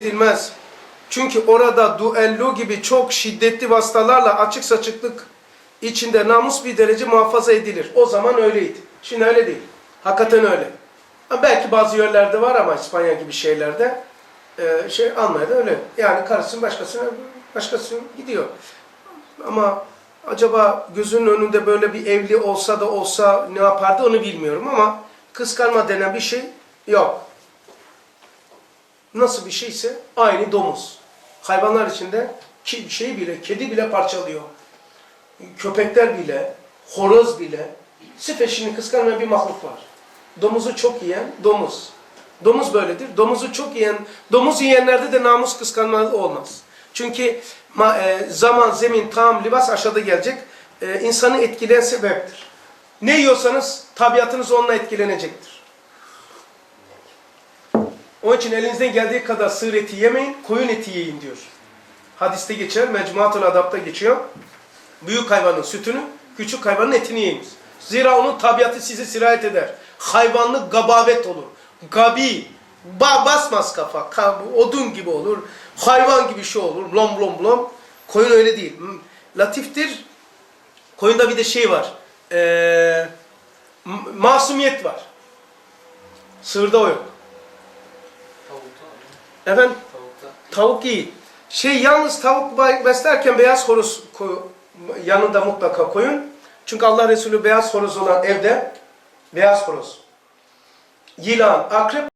edilmez. Çünkü orada duello gibi çok şiddetli vasıtalarla açık saçıklık içinde namus bir derece muhafaza edilir. O zaman öyleydi. Şimdi öyle değil. Hakikaten öyle. Belki bazı yerlerde var ama İspanya gibi şeylerde e, şey Almanya'da öyle. Yani karısının başkasına başkası gidiyor. Ama acaba gözünün önünde böyle bir evli olsa da olsa ne yapardı onu bilmiyorum ama kıskanma denen bir şey yok. Nasıl bir şeyse aynı domuz. Hayvanlar içinde ki şey bile, kedi bile parçalıyor. Köpekler bile, horoz bile sırf eşini bir mahluk var. Domuzu çok yiyen domuz. Domuz böyledir. Domuzu çok yiyen, domuz yiyenlerde de namus kıskanma olmaz. Çünkü e, zaman, zemin, tam, libas aşağıda gelecek. E, insanı etkileyen sebeptir. Ne yiyorsanız tabiatınız onunla etkilenecektir. Onun için elinizden geldiği kadar sığır eti yemeyin, koyun eti yiyin diyor. Hadiste geçer, Mecmuatul Adab'da geçiyor. Büyük hayvanın sütünü, küçük hayvanın etini yiyiniz. Zira onun tabiatı sizi sirayet eder. Hayvanlık gabavet olur. Gabi, ba basmaz kafa, ka- odun gibi olur. Hayvan gibi şey olur, lom lom lom. Koyun öyle değil. Hmm, Latiftir. Koyunda bir de şey var. Ee, masumiyet var. Sığırda o yok. Efendim? tavukta. Tavuk iyi. Şey yalnız tavuk beslerken beyaz horoz yanında mutlaka koyun. Çünkü Allah Resulü beyaz horoz olan evde beyaz horoz. Yılan, akrep